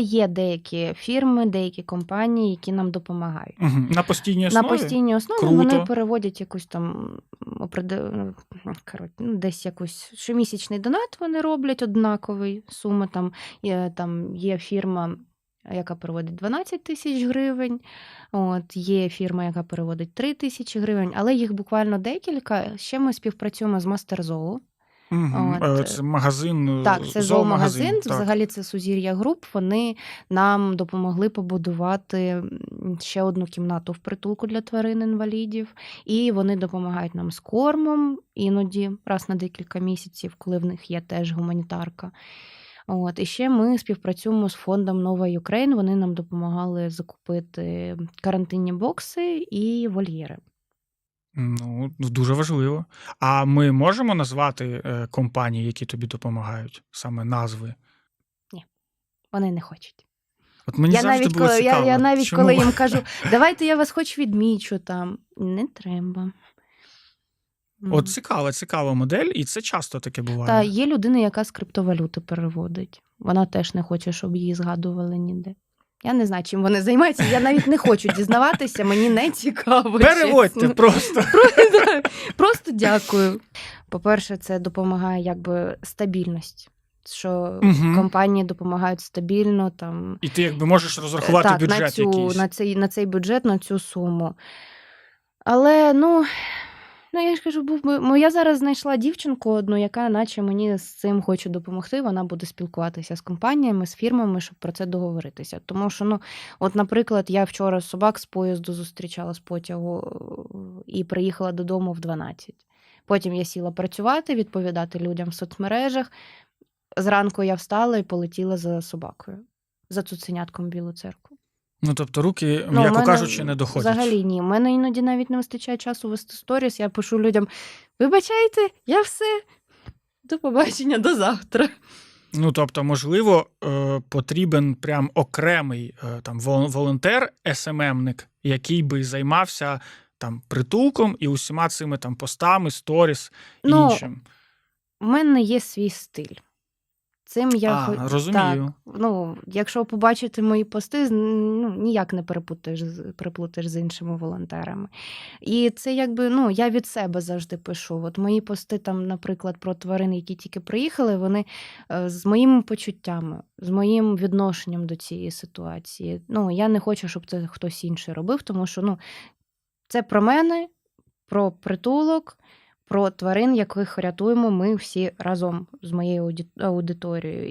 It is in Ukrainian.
Є деякі фірми, деякі компанії, які нам допомагають. Угу. На постійній На основі? постійній основі Круто. вони переводять якусь там ну, ну, десь якусь щомісячний донат вони роблять однаковий суми. Там є, там є фірма, яка переводить 12 тисяч гривень. От, є фірма, яка переводить 3 тисячі гривень, але їх буквально декілька. Ще ми співпрацюємо з Мастерзолу. Угу. От. Це магазин. е, Так, це зоомагазин. зоомагазин. Так. Взагалі це Сузір'я груп. Вони нам допомогли побудувати ще одну кімнату в притулку для тварин інвалідів. І вони допомагають нам з кормом іноді раз на декілька місяців, коли в них є теж гуманітарка. От, і ще ми співпрацюємо з фондом Нова Юкрейн. Вони нам допомагали закупити карантинні бокси і вольєри. Ну, дуже важливо. А ми можемо назвати е, компанії, які тобі допомагають, саме назви? Ні, Вони не хочуть. От мені я завжди навіть, було коли, цікаво. я, я навіть чому? коли їм кажу, давайте я вас хоч відмічу там. Не треба. От цікава, цікава модель, і це часто таке буває. Та є людина, яка з криптовалюти переводить. Вона теж не хоче, щоб її згадували ніде. Я не знаю, чим вони займаються. Я навіть не хочу дізнаватися, мені не цікаво. Переводьте чесно. просто. Просто, просто дякую. По-перше, це допомагає якби стабільність. Що Мгм. компанії допомагають стабільно там І ти якби можеш розрахувати так, бюджет на, цю, якийсь. на, цей, на цей бюджет, на цю суму. Але ну, ну я ж кажу, був ну, я зараз знайшла дівчинку одну, яка наче мені з цим хоче допомогти. Вона буде спілкуватися з компаніями, з фірмами, щоб про це договоритися. Тому що, ну, от, наприклад, я вчора собак з поїзду зустрічала з потягу е, і приїхала додому в 12. Потім я сіла працювати, відповідати людям в соцмережах. Зранку я встала і полетіла за собакою, за цуценятком Білу церкву. Ну тобто руки, Ну, м'яко кажучи, не доходять. Взагалі ні. У мене іноді навіть не вистачає часу вести сторіс. Я пишу людям: вибачайте, я все. До побачення, до завтра. Ну тобто, можливо, е, потрібен прям окремий е, там вол- волонтер, СММник, який би займався там притулком і усіма цими там постами, сторіс і Ну, іншим. У мене є свій стиль. Цим я А, хо- розумію. Так, ну, якщо побачити мої пости, ну, ніяк не переплутаєш, переплутаєш з іншими волонтерами. І це якби ну, я від себе завжди пишу. От мої пости, там, наприклад, про тварин, які тільки приїхали, вони е, з моїми почуттями, з моїм відношенням до цієї ситуації. Ну, я не хочу, щоб це хтось інший робив, тому що ну, це про мене, про притулок. Про тварин, яких рятуємо ми всі разом з моєю аудиторією.